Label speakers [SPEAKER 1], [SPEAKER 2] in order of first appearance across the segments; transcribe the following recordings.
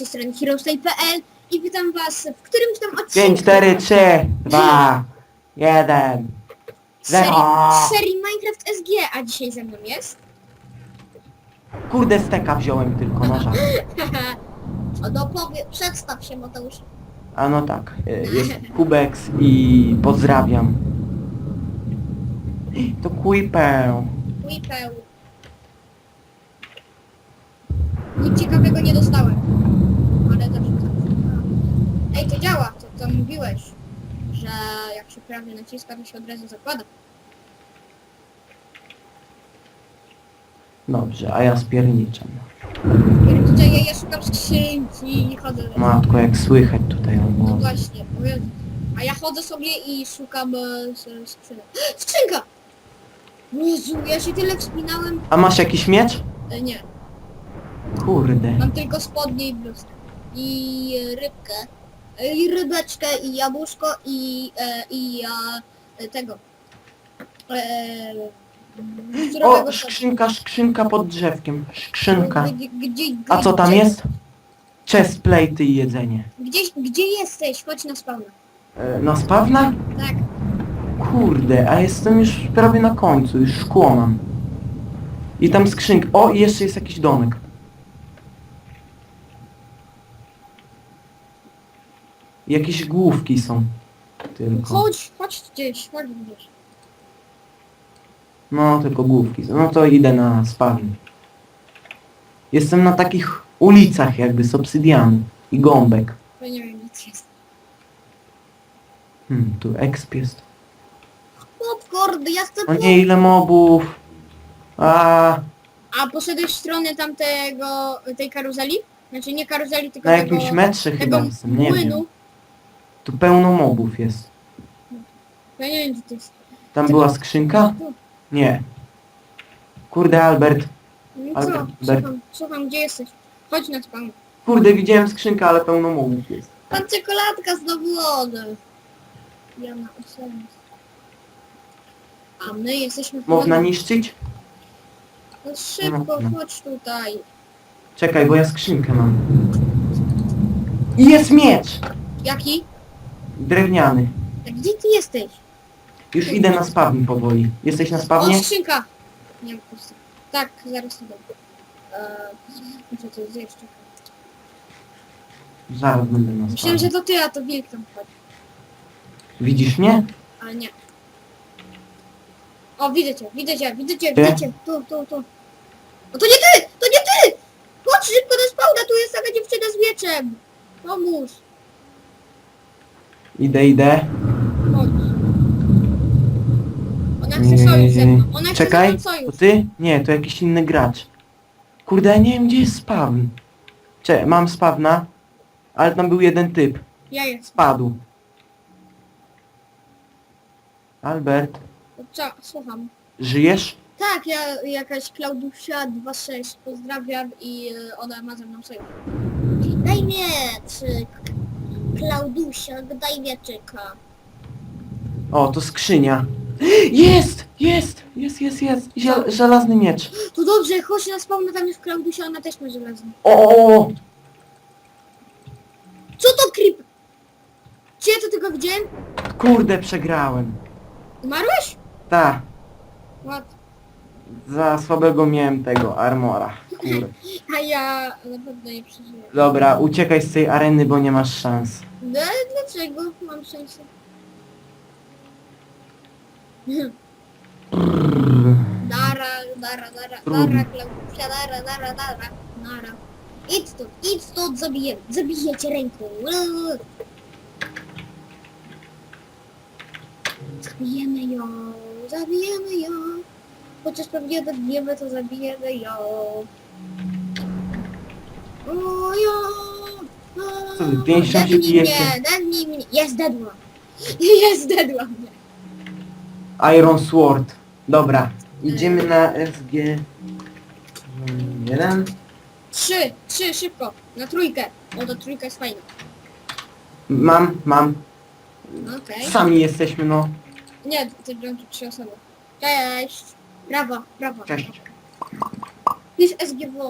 [SPEAKER 1] tej strony i witam was w którymś tam odcinku
[SPEAKER 2] 5, 4, 3, 2, 1.
[SPEAKER 1] serii,
[SPEAKER 2] zero.
[SPEAKER 1] serii Minecraft SG, a dzisiaj ze mną jest...
[SPEAKER 2] Kurde steka wziąłem tylko noża.
[SPEAKER 1] o, no powie, przedstaw się Mateusz.
[SPEAKER 2] A no tak, e, jest Kubex i pozdrawiam. To Kuipę.
[SPEAKER 1] Weepeł. Nic ciekawego nie dostałem. Ej, to działa, to, to mówiłeś, że jak się prawie naciska, to się od razu zakłada.
[SPEAKER 2] Dobrze, a ja spierniczam.
[SPEAKER 1] Tutaj ja, ja szukam skrzynki i chodzę.
[SPEAKER 2] Matko, jak słychać tutaj o
[SPEAKER 1] No
[SPEAKER 2] głos.
[SPEAKER 1] właśnie, Jezu. A ja chodzę sobie i szukam e, s- skrzynek. Skrzynka! Jezu, ja się tyle wspinałem.
[SPEAKER 2] A masz jakiś miecz?
[SPEAKER 1] E, nie,
[SPEAKER 2] Kurde.
[SPEAKER 1] mam tylko spodnie i bluzkę. I e, rybkę. E, I rybeczkę, i jabłuszko, i, e, i e, tego. E,
[SPEAKER 2] O, skrzynka, skrzynka pod drzewkiem. Skrzynka.
[SPEAKER 1] Gdzie, gdzie,
[SPEAKER 2] A co tam
[SPEAKER 1] gdzie-
[SPEAKER 2] jest? Chest plate i jedzenie.
[SPEAKER 1] Gdzie, gdzie jesteś? Chodź na spawna.
[SPEAKER 2] E, No spawna?
[SPEAKER 1] Tak.
[SPEAKER 2] Kurde, a jestem już prawie na końcu, już szkło mam. I tam skrzynka. O, i jeszcze jest jakiś domek. Jakieś główki są. Tylko.
[SPEAKER 1] Chodź, chodź gdzieś, chodź gdzieś.
[SPEAKER 2] No, tylko główki są. No to idę na spawn. Jestem na takich ulicach jakby z obsydianu i gąbek.
[SPEAKER 1] To nie wiem, nic jest.
[SPEAKER 2] Hmm, tu exp jest.
[SPEAKER 1] Popcorn, ja chcę
[SPEAKER 2] O nie, ile mobów. A,
[SPEAKER 1] A poszedłeś w stronę tamtego, tej karuzeli? Znaczy nie karuzeli, tylko
[SPEAKER 2] na
[SPEAKER 1] tego,
[SPEAKER 2] jakimś metrze
[SPEAKER 1] tego
[SPEAKER 2] chyba jestem, nie
[SPEAKER 1] młynu.
[SPEAKER 2] Tu pełno mobów jest.
[SPEAKER 1] Ja nie wiem, gdzie to jest.
[SPEAKER 2] Tam była skrzynka?
[SPEAKER 1] Tu.
[SPEAKER 2] Nie. Kurde, Albert.
[SPEAKER 1] No
[SPEAKER 2] Ale-
[SPEAKER 1] co?
[SPEAKER 2] Ber-
[SPEAKER 1] Słucham, słucham, gdzie jesteś? Chodź na spawn.
[SPEAKER 2] Kurde, widziałem skrzynkę, ale pełno mobów jest.
[SPEAKER 1] Pan czekoladka znowu wody. Ja na 8. A my jesteśmy
[SPEAKER 2] Można niszczyć?
[SPEAKER 1] No szybko,
[SPEAKER 2] No.
[SPEAKER 1] chodź tutaj.
[SPEAKER 2] Czekaj, bo ja skrzynkę mam. I jest miecz!
[SPEAKER 1] Jaki?
[SPEAKER 2] Drewniany.
[SPEAKER 1] A gdzie ty jesteś?
[SPEAKER 2] Już idę na spawn powoli. Jesteś na
[SPEAKER 1] O,
[SPEAKER 2] spawnie?
[SPEAKER 1] skrzynka! Nie wiem, pusta. Tak, zaraz idę. Eee, muszę to zjeść, czekaj.
[SPEAKER 2] Zaraz będę na
[SPEAKER 1] Myślałem, że
[SPEAKER 2] spawnie.
[SPEAKER 1] to ty, a to wilk tam.
[SPEAKER 2] Widzisz mnie?
[SPEAKER 1] Ale nie. O, widzę cię, widzę cię, widzę cię,
[SPEAKER 2] Gdzie?
[SPEAKER 1] widzę cię. Tu, tu, tu. No to nie ty! To nie ty! Chodź szybko do spawna, tu jest taka dziewczyna z mieczem. Pomóż.
[SPEAKER 2] Idę, idę.
[SPEAKER 1] Chodź. Ona chce sojusz ze mną. Ona chce ze
[SPEAKER 2] Czekaj,
[SPEAKER 1] mną
[SPEAKER 2] to
[SPEAKER 1] sojusz.
[SPEAKER 2] ty? Nie, to jakiś inny gracz. Kurde, ja nie wiem gdzie jest spawn. Cze, mam spawna, ale tam był jeden typ.
[SPEAKER 1] Ja jest.
[SPEAKER 2] Spadł. Albert,
[SPEAKER 1] To Co? Słucham.
[SPEAKER 2] żyjesz?
[SPEAKER 1] Tak, ja jakaś Klaudusia 26 pozdrawiam i e, ona ma ze mną sojusz. Daj mieczyk. Klaudusia, daj mieczyka.
[SPEAKER 2] O, to skrzynia. Jest! Jest! Jest, jest, jest! Ziel żelazny miecz.
[SPEAKER 1] To dobrze, chodź na spawn, tam jest Klaudusia, ona też ma żelazny.
[SPEAKER 2] O!
[SPEAKER 1] Co to creep? Czy ja to tylko widziałem?
[SPEAKER 2] Kurde, przegrałem.
[SPEAKER 1] Umarłeś?
[SPEAKER 2] Ta,
[SPEAKER 1] What?
[SPEAKER 2] za słabego miałem tego armora. Kurde.
[SPEAKER 1] A ja na pewno nie przeżyję.
[SPEAKER 2] Dobra, uciekaj z tej areny, bo nie masz szans.
[SPEAKER 1] No ale dlaczego? Mam szansę. Dara, dara, dara, dara, Klaudusia, dara, dara, dara, nara. Idź stąd, idź stąd, zabiję, zabiję cię ręką. Zabijemy ją, zabijemy ją. Chociaż pewnie dobijemy, to zabijemy ją.
[SPEAKER 2] Co wy, pięścią się
[SPEAKER 1] Dednij
[SPEAKER 2] bijecie?
[SPEAKER 1] mnie, dednij mnie. Jest dedła. Jest dedła mnie.
[SPEAKER 2] Iron Sword. Dobra, idziemy na SG. mm, Jeden.
[SPEAKER 1] Trzy, trzy, szybko. Na trójkę. O, to trójka jest fajna.
[SPEAKER 2] Mam, mam.
[SPEAKER 1] Okej.
[SPEAKER 2] Sami jesteśmy, no.
[SPEAKER 1] Nie, to będą tu trzy osoby. Cześć. Brawo, brawo.
[SPEAKER 2] Cześć.
[SPEAKER 1] Jest SGW.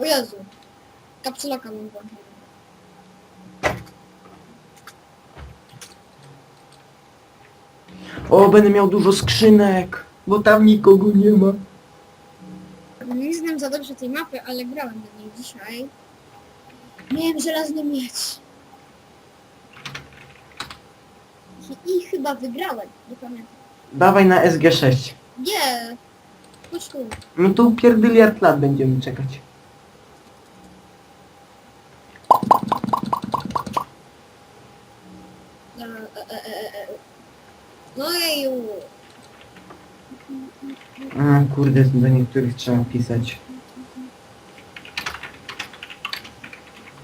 [SPEAKER 1] O Jezu. Kapsuloka mam włączonego.
[SPEAKER 2] O, będę miał dużo skrzynek, bo tam nikogo nie ma.
[SPEAKER 1] Nie znam za dobrze tej mapy, ale grałem na niej dzisiaj. Miałem żelazny miecz. I, I chyba wygrałem, nie pamiętam.
[SPEAKER 2] Dawaj na SG6.
[SPEAKER 1] Nie! Chodź tu.
[SPEAKER 2] No tu pierdyliard lat będziemy czekać.
[SPEAKER 1] E, e, e, e, e. No jeju.
[SPEAKER 2] A, kurde, do niektórych trzeba pisać.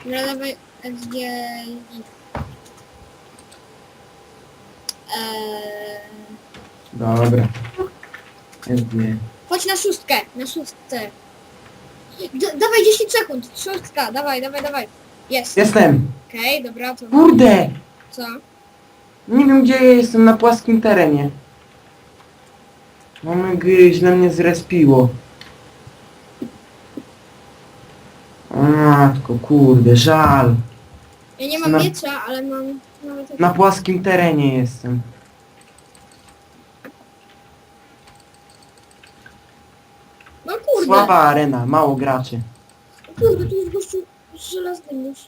[SPEAKER 1] Dobra, dawaj SG. Eee,
[SPEAKER 2] Dobra. SG.
[SPEAKER 1] Chodź na szóstkę, na szóstkę. D dawaj 10 sekund, szóstka, dawaj, dawaj, dawaj. Jest.
[SPEAKER 2] Jestem!
[SPEAKER 1] Okej, dobra, to
[SPEAKER 2] Kurde!
[SPEAKER 1] co?
[SPEAKER 2] Nie wiem gdzie ja jestem, na płaskim terenie. Mamy gry, źle mnie zrespiło. O matko, kurde, żal.
[SPEAKER 1] Ja nie mam
[SPEAKER 2] Na-
[SPEAKER 1] miecza, ale mam nawet...
[SPEAKER 2] Na płaskim terenie jestem.
[SPEAKER 1] No kurde,
[SPEAKER 2] Słaba arena, mało graczy.
[SPEAKER 1] kurde, tu jest gościu z żelaznym już.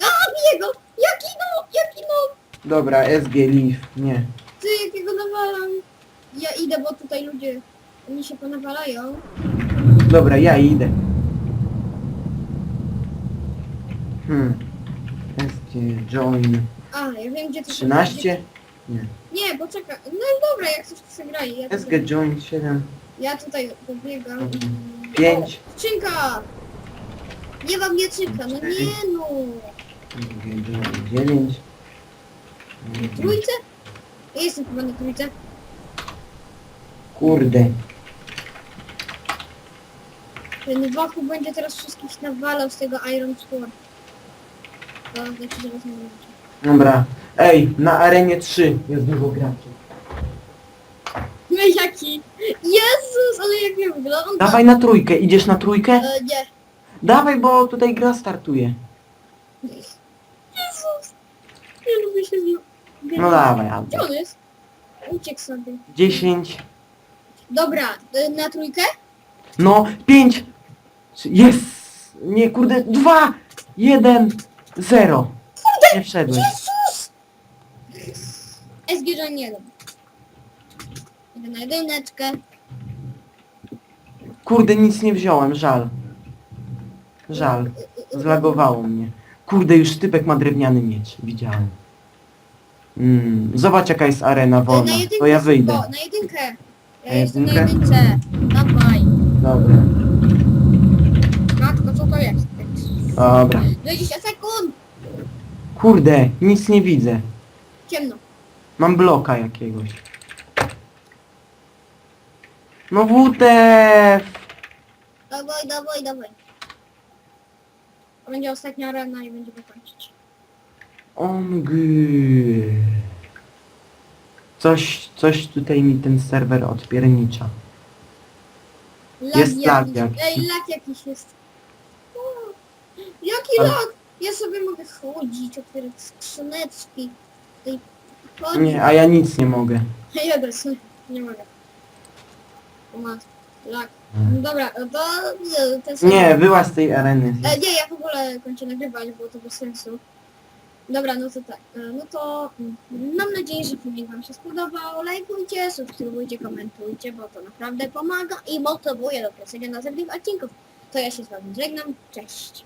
[SPEAKER 1] A, bije go! Jaki no, jaki no!
[SPEAKER 2] Dobra, SG Leaf, nie.
[SPEAKER 1] Ty, jakiego nawalam? Ja idę, bo tutaj ludzie, oni się ponawalają.
[SPEAKER 2] Dobra, ja idę. Hmm. SG Join
[SPEAKER 1] A, ja wiem gdzie to
[SPEAKER 2] 13.
[SPEAKER 1] Nie, poczekaj. No i dobra, jak coś tu sobie grali. Ja
[SPEAKER 2] SG
[SPEAKER 1] tutaj,
[SPEAKER 2] Join 7.
[SPEAKER 1] ja tutaj pobiegam. i-
[SPEAKER 2] 5.
[SPEAKER 1] O, skrzynka! Nie mam mieczyka, no nie no.
[SPEAKER 2] SG Join 9.
[SPEAKER 1] Trójce? Ja jestem chyba na trójce.
[SPEAKER 2] Kurde.
[SPEAKER 1] Ten Wachu będzie teraz wszystkich nawalał z tego Iron Sword. To znaczy, że was nie będzie.
[SPEAKER 2] Dobra. Ej, na arenie 3 jest dużo graczy.
[SPEAKER 1] No jaki? Jezus, ale jak ja wyglądam?
[SPEAKER 2] Dawaj na trójkę, idziesz na trójkę?
[SPEAKER 1] E, nie.
[SPEAKER 2] Dawaj, bo tutaj gra startuje.
[SPEAKER 1] Jezus! Nie lubię się z nim.
[SPEAKER 2] No dawaj,
[SPEAKER 1] Gdzie on jest? Uciekł sobie.
[SPEAKER 2] 10.
[SPEAKER 1] Dobra, e, na trójkę?
[SPEAKER 2] No, 5. Jest. Nie, kurde, 2. 1. 0. Nie wszedłeś.
[SPEAKER 1] SG John 1. Idę na jedyneczkę.
[SPEAKER 2] Kurde, nic nie wziąłem, żal. Żal. Zlagowało mnie. Kurde, już typek ma drewniany miecz. Widziałem. Mm, zobacz jaka jest arena wolna. To ja wyjdę.
[SPEAKER 1] na jedynkę. Ja
[SPEAKER 2] Na
[SPEAKER 1] jestem na
[SPEAKER 2] jedynkę?
[SPEAKER 1] jedynce. Dawaj.
[SPEAKER 2] Dobra.
[SPEAKER 1] Matko, co to jest?
[SPEAKER 2] Dobra.
[SPEAKER 1] 20 sekund!
[SPEAKER 2] Kurde, nic nie widzę.
[SPEAKER 1] Ciemno.
[SPEAKER 2] Mam bloka jakiegoś. No WTF!
[SPEAKER 1] Dawaj, dawaj, dawaj. To będzie ostatnia arena i będziemy kończyć.
[SPEAKER 2] Omgy. Coś, coś tutaj mi ten serwer odpiernicza.
[SPEAKER 1] Lag
[SPEAKER 2] Jest lag
[SPEAKER 1] jakiś.
[SPEAKER 2] jakiś.
[SPEAKER 1] Ej, lag jakiś jest. O, jaki
[SPEAKER 2] Ale-
[SPEAKER 1] lag? Ja sobie mogę chodzić, otwierać skrzyneczki. Tutaj
[SPEAKER 2] Nie, a ja nic nie mogę.
[SPEAKER 1] Ja też nie mogę. O matko, lag. No dobra, to nie, ten serwer-
[SPEAKER 2] Nie, była z tej areny.
[SPEAKER 1] E, nie, ja w ogóle kończę nagrywać, bo to bez sensu. Dobra, no to tak. E, no to mm, mam nadzieję, że filmik Wam się spodobał. Lajkujcie, subskrybujcie, komentujcie, bo to naprawdę pomaga i motywuje do kręcenia następnych odcinków. To ja się z Wami żegnam. Cześć!